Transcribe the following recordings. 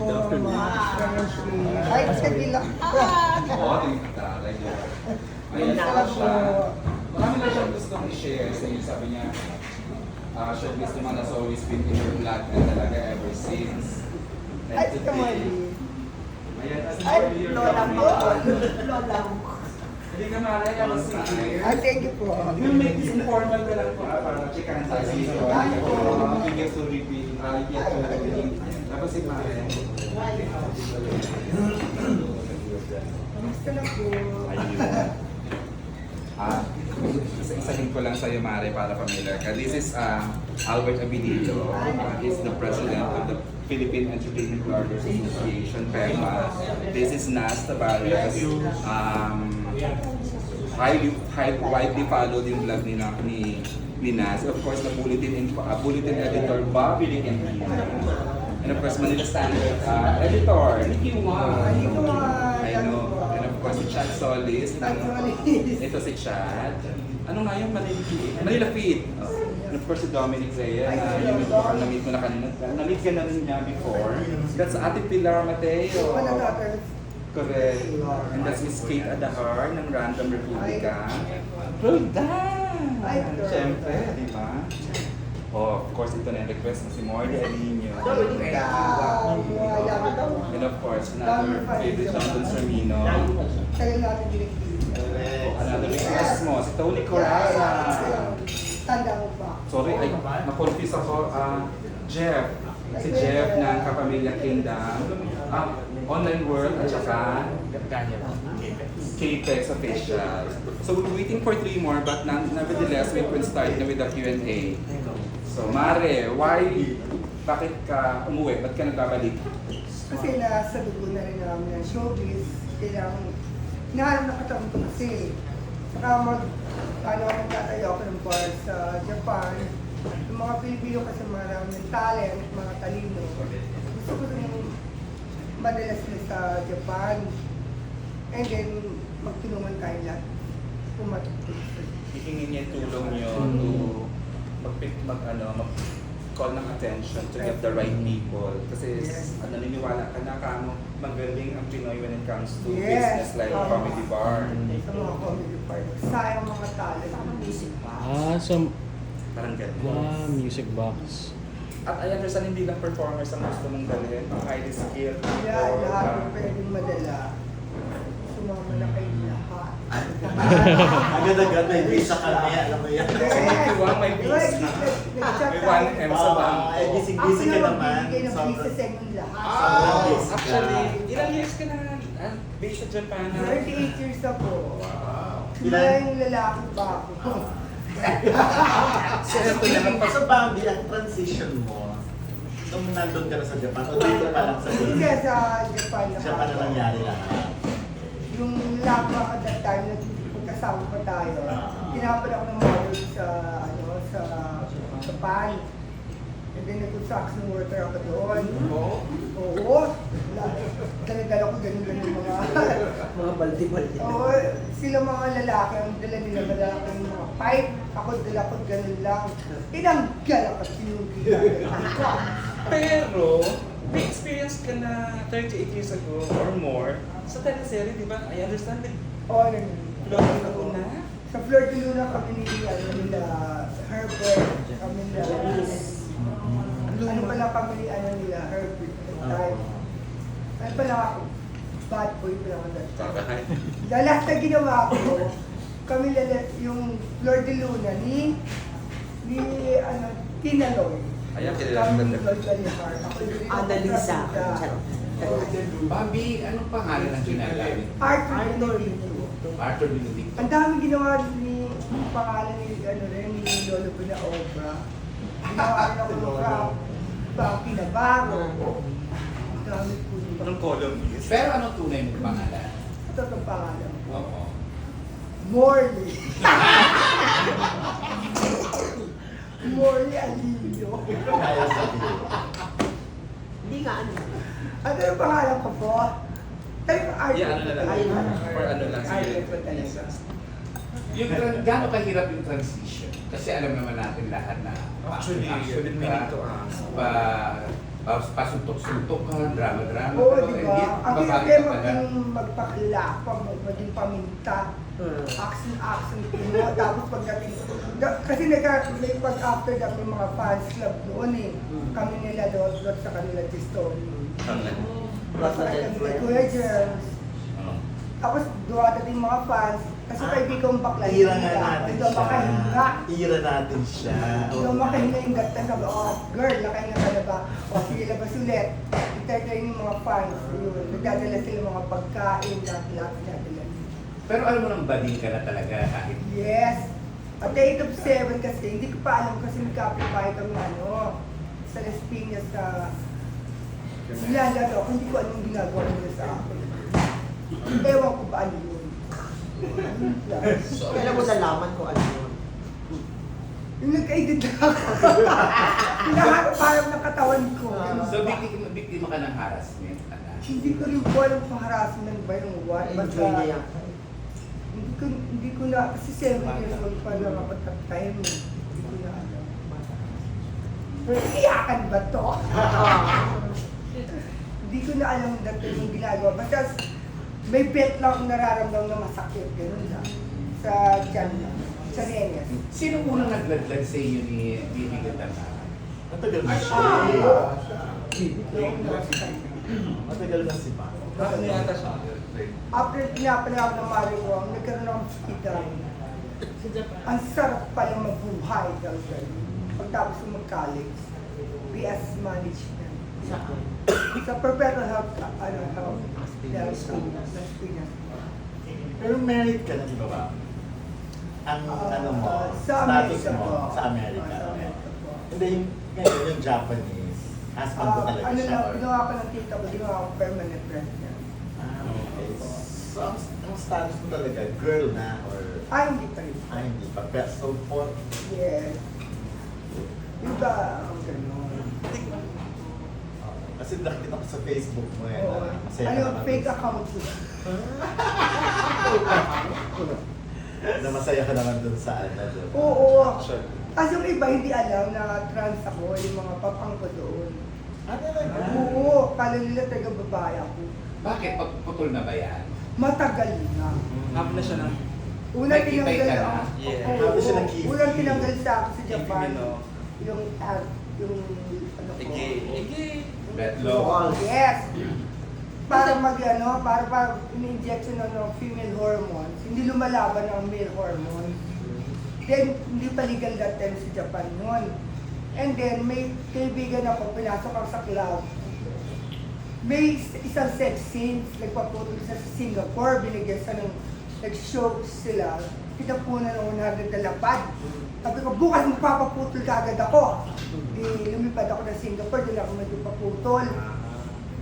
mga friendship. Ay, ka talaga. Ayun na siya. Marami na siyang gustong i-share sa iyo. Sabi niya, uh, showbiz naman has always been in your blood na talaga ever since. Ay. Ayan, as Ay, lola mo. Lola mo. Hindi ka malaya mo si Ay, thank you po. We'll make this informal ka lang po para chikahan tayo sa. Ay, po. You get to uh, you get to reveal. Tapos si Mare. Kamusta na po? Ah, isa-isahin ko lang sa iyo, Mare, para familiar ka. This is uh, Albert Abilido. Uh, he's the president of the Philippine Entertainment Bloggers Association, PEMA. This is Nas Tavares. Um, highly, high, widely followed yung vlog ni, ni, ni Nas. Of course, the bulletin, in, uh, bulletin editor, Bobby Lickentino. And of course, Manila Standard uh, editor, Nicky Wang. Mga... I know. And of course, si Chad Solis. ng- Solis. Ito si Chad. Ano nga yung Manila Feed? Manila Feed. And of course, si Dominic Zaya. Na yung baka na-meet mo na kanina. Na-meet ka na rin niya before. That's Ate Pilar Mateo. Correct. And that's Miss Kate Adahar ng Random Republica. Ay, girl. Siyempre, di ba? Oh, of course, ito na yung request na si Mordy Alinio. And of course, another favorite London Sermino. Tagal natin direktibo. Another request mo, si Tony Corrara. Tanda mo pa. Sorry, ay, na-confuse ako. ah, Jeff. Si Jeff ng Kapamilya Kingdom. Ah, Online World at saka K-Tex Official. So we're waiting for three more but none- nevertheless, we will start na with the Q&A. So Mare, why, bakit ka umuwi? Ba't ka nagbabalik? Kasi nasa dugo na rin namin ng showbiz. Kailangan, hinahanap na katawan ko kasi. Saka mag, ano, magtatayo ako ng bar sa Japan. Yung mga Pilipino kasi maraming talent, mga talino. Gusto ko rin madala sila sa Japan. And then, magtulungan tayo lahat. Pumatok Hihingin niya tulong niyo to mag, mag, ano, mag call ng attention to get the right people. Kasi Yes. ano, naniniwala ka na kamo magaling ang Pinoy when it comes to Yes. business like Tama. comedy bar. sa mga comedy part. Sayang mga talent. Ah, so, Parang ganun. ah, music box. At I understand hindi lang performers ang gusto mong dalhin, mga highly skilled Kaya or, lahat uh, ng pwedeng madala. Sumama na kayo. Agad-agad may visa kami, alam mo yan. Kasi Iwan may visa. May 1M sa bangko. Eh, gising-gising ka naman. Bigay ng Sobrang- visa sa lahat. Ah, ka. actually, ilang years ka na ah, based sa Japan? ah? 38 years na po. Wow. Wala yung lalaki pa ako. So, ito naman, pa sa Bambi, ang transition mo, nung nandun ka na sa Japan, o dito pa lang sa Hindi Pilipinas, sa Japan na pa na nangyari lahat. Lalaki ako that time, nagkasama pa tayo. Tinapan ako ng model sa, ano, sa Japan. And then nag-construction worker ako doon. Oo. Oo. Dala-dala ko ganun-ganun mga... Mga baldi-baldi. Oo, sila mga lalaki, ang dala nila malaki yung mga pipe. Ako dala ko ganun lang. Tinanggal ako sinugil. Pero, may experience ka na 38 years ago or more sa teleserye, di ba? I understand that Oo, ano yun. Flor na una. Sa Flor de Luna kami ni ano nila, Herbert, kami nila, ano pala kami ni ano nila, Herbert, time. Ano pala ako, bad boy pala ako that time. The last na ginawa ko, kami lala, yung Flor de Luna ni, ni, ano, Tina Loy. Ayan, ko na. Yung Annalisa. Bobby, anong pangalan ng ginagamit? Arthur Benedicto. Arthur Benedicto. Ang dami ginawa ni pangalan ni ano rin ni Lolo Buna Obra. Ginawa rin ako ng Frankie Navarro. Ang dami po. Anong columnist? Pero anong tunay mong pangalan? Ito itong pangalan ko. Oo. Morley. Morley Alilio. Hindi nga ano. Ano yung pangalan ko po? Talagang Arthur. Yeah, ano na lang. Ayun. Or ano lang. Arthur po talaga. Yung gaano kahirap yung transition? Kasi alam naman natin lahat na Actually, been ka, meaning to ask. pa uh, pasuntok-suntokan, drama-drama. Oo, pero di hindi, ba? Ang hirap ka maging magpakla, pag- maging paminta, Hmm. action-action mo, tapos pagdating, da- kasi nagka, may pag after that, may mga fans club doon eh. Kami nila doon, doon sa kanila story. Na Kami ni. Kuya Germs. Oo. Tapos duwadating mga fans, kasi Ah, kaibigan bakla, nga nila. natin siya. makahinga. Tira natin siya. Hindi makahinga yung gata, sabi, oh, girl, nakahinga ka na ba? O, sige, labas ulit. Entertain yung mga fans. Yun, nagdadala sila mga pagkain, lahat-lahat nagdadala. Pero alam mo nang bading ka na talaga kahit Yes. At the age of 7 kasi, hindi ko pa alam kasi nagka-apply kami ano, sa Las Piñas sa nilalaro ako, hindi ko alam yung ginagawa nila sa akin. Ewan ko ba ano yun. Lang. Kailan mo nalaman kung ano yun? Yung nagka-edit na ako. Hinahanap parang ng katawan ko. Ganun So, biktima, biktima ka ng harassment. Hindi ko rin po alam kung harassment ba yung what. Enjoy basta- niya yan. Hindi ko, hindi ko na, kasi 7 years old pa lang ako that time. eh. Hindi ko na alam. Iyakan ba to? Hindi ko na alam dati yung ginagawa. Basta may bet lang akong nararamdaman na masakit. Ganun lang. Sa tiyan lang. Sa renyas. Sino unang nagladlad sa inyo ni Bibi Gandara? Matagal na siya. Ah! Matagal na si Pa. After pinapala ako ng Mariwang, nagkaroon akong skida. Ang sarap pala mabuhay daw dyan. Pagtapos ko mag-college, BS Management. Saan? Sa Perpetual Health, ano, health, Las Piñas. Pero married ka na, di ba ba? Ang Ah, ano mo, sa status Amerika mo po. sa Amerika. Ah, sa Amerika po. Hindi, yung, ngayon yung Japanese. Husband ko Ah, talaga ano siya. lang, or- ginawa ko ng tita ko, ginawa ko permanent resident. Ah, okay. So, ang, ang status mo talaga, girl na or... Ay, hindi pa rin. Ah, hindi pa. Pero, so, for... Yes. Iba ang gano'n. Kasi nakita ko sa Facebook mo eh. Oo. na masaya ka Ano, naman fake account ko. Na masaya ka naman dun sa ano. dun. Oo. Sure. Kasi yung iba hindi alam na trans ako, yung mga papang ko doon. Ah, talaga? Oo, kala nila taga babae ako. Bakit? Pagputol na ba yan? Matagal na. Happy na siya ng Una May kitay tinanggal ka na? ako. Yeah. Oo, Happy siya ng oo. kiwi. Unang tinanggal sa ako sa Japan. Yung, ah, yung, ano ko. Betlo? Oo, yes. Para mag, ano, para para in-injection ng ng female hormones, hindi lumalaban ang male hormones. Then, hindi pa legal that time sa Japan noon. And then, may kaibigan ako, pinasok ako sa club. May is- isang sex scene, nagpaputol sa Singapore, binigyan sa ng, nag-show sila, kinapunan ng 100 na lapad. Sabi ko, bukas magpapaputol ka agad ako. Di, lumipad ako ng Singapore, doon ako magpaputol.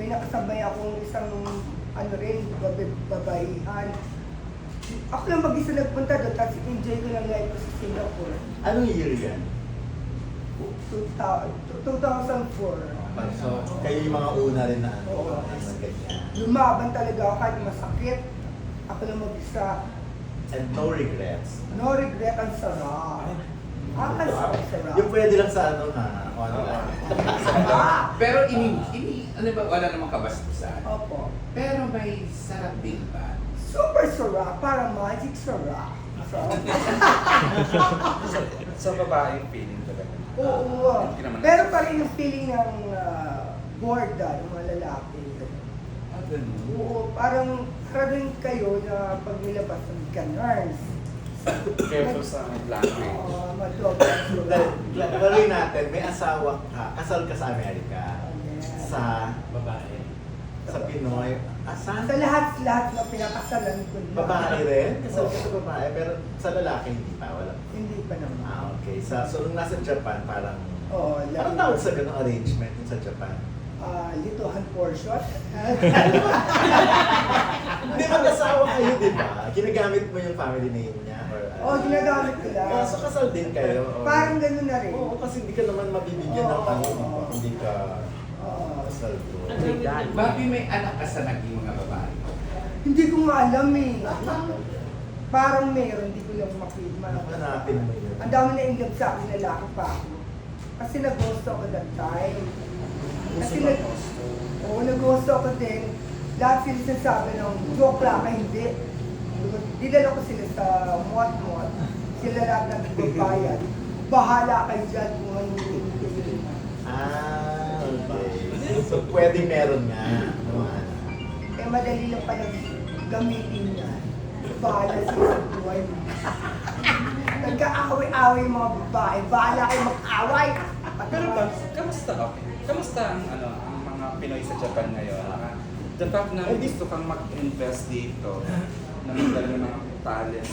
May nakasabay akong isang, ano rin, babaihan. Ako lang mag-isa nagpunta doon, tapos enjoy ko lang life sa Singapore. Anong year yan? 2000 2004. So, Kayo yung mga una rin na ano, Oo. na. Lumaban talaga ako kahit masakit. Ako lang mag-isa. And no regrets. No regret, ang sarap. Ah, ang sarap, sarap. Yung pwede lang sa ano ha, online. Ah, pero ini, ini, ano ba, wala namang kabastusan. Opo. Pero may sarap din ba? Super sarap, parang magic sarap. Sarap. Sa babae yung feeling talaga. Oo. Hindi naman- Pero yung feeling ng uh, boredom ng mga lalaki. Ah, ganun. Oo, parang parang kayo na pag nilabas ng ka nurse. Careful sa language. Oo, madobra. Laruin natin, may asawa ka, kasal ka sa Amerika. Sa babae. sa Pinoy. Ah, saan? Sa lahat-lahat na pinakasalan ko na. Babae rin? Kasal ka sa babae, pero sa lalaki hindi pa, wala. Hindi pa naman. Ah, okay. Sa, so, nung nasa Japan, parang... Oo, Anong tawag sa ganong arrangement sa Japan? Ah, lituhan portion. Hindi ba kasawa kayo, di ba? Ginagamit mo yung family name niya? Or, Oo, Oh, ginagamit ko lang. Kaso kasal din kayo? or- Parang ganun na rin. Oo, kasi hindi ka naman mabibigyan ng Oo. ano, ba? Hindi ka Oo. kasal doon. Legal. Bobby, may anak ka sa naging mga babae. Hindi ko nga alam eh. Parang meron, hindi ko lang makita. Hanapin mo yun. Ang dami na inggap sa akin, lalaki pa ako. Kasi nag-ghost ako that time. Kasi nag, oo, nag-host ako din. Lahat sila sinasabi ng joke lang, ay hindi. Dinala ko sila sa muat-muat. Sila lahat nagbabayad. Bahala kayo dyan kung ano yung Ah, okay. So, pwede meron nga. Ano, ah. Eh, madali lang pala gamitin niya. Bahala sa buhay. Nagka-away-away yung mga babae. Bahala kayo mag-away. Pero ba, kamusta ka? Kamusta ang ano ang mga Pinoy sa Japan ngayon? Ah, The fact na gusto kang mag-invest dito, na magdala ng mga talent